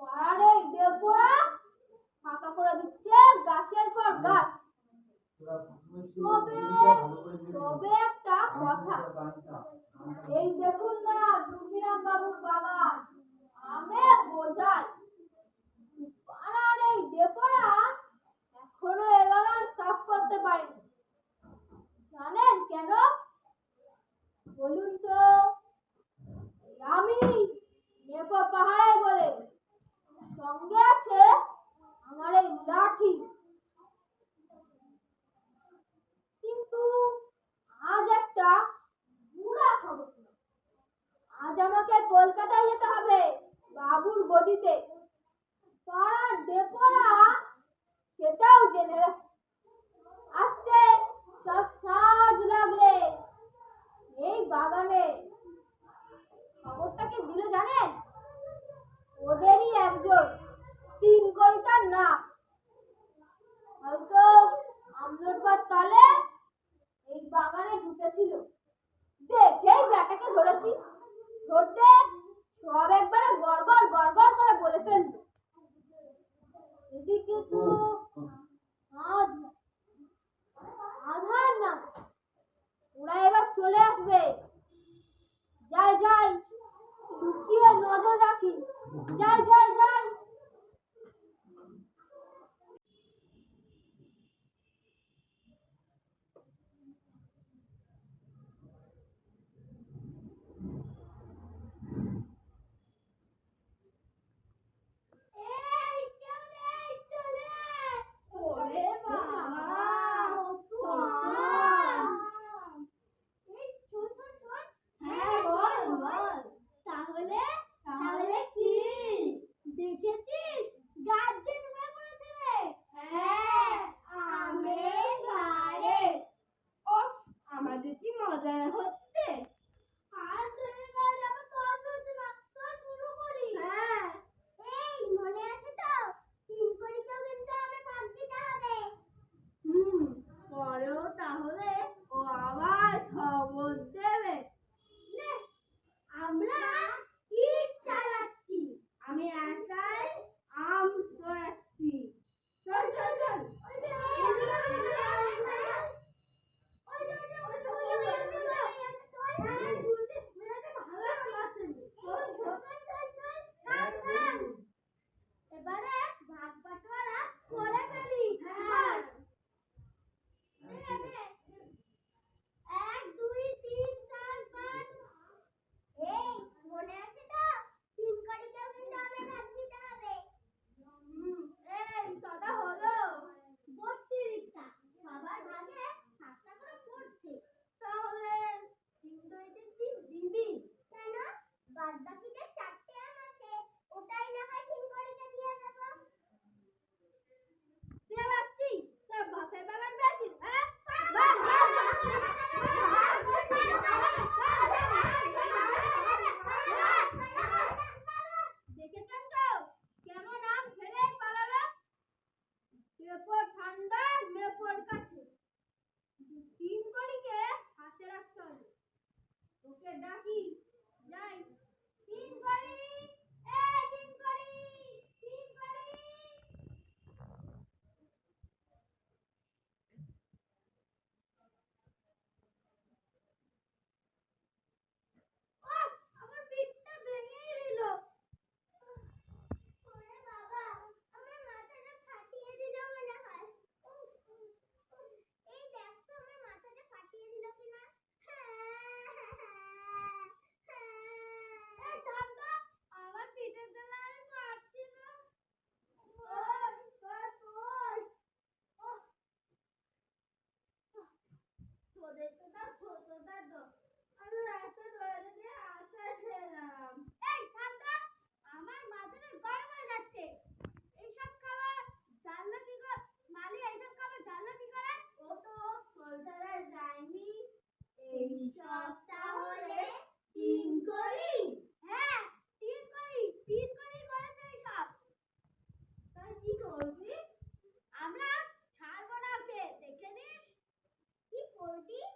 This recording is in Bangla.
পোড়া ফাঁকা করে দিচ্ছে গাছের পর গাছ। তবে তবে একটা কথা। এই দেখুন না দুঃখীরাম বাবুর বাগান। আমে বোঝাই পাড়ার এই ডেপোরা এখনও এ বাগান সাফ করতে পারেনি। জানেন কেন? বলুন তো লাঠি কিন্তু আজ একটা বুড়া খবর। আজ আমাকে কলকাতায় যেতে হবে, বাবুর গদিতে। পাড়ার ডেপোরা, সেটাও জেনে গেছে। আসছে সব সাজ লাগলে এই বাগানে। খবরটা কে দিল জানেন? ওদেরই একজন তিন নাম হয়তো আমনোরবার তলে এই বাগানে ঢুকেছিল। দেখেই ব্যাটাকে ধরেছি। ধরতে সব একবারে গড়গড় গড়গড় করে বলে ফেলল। এদিকে তো মেপর ঠান্ডা মেপর কাছে তিন কড়িকে হাতে রাখতে হবে। ওকে ডাকি যাই। quality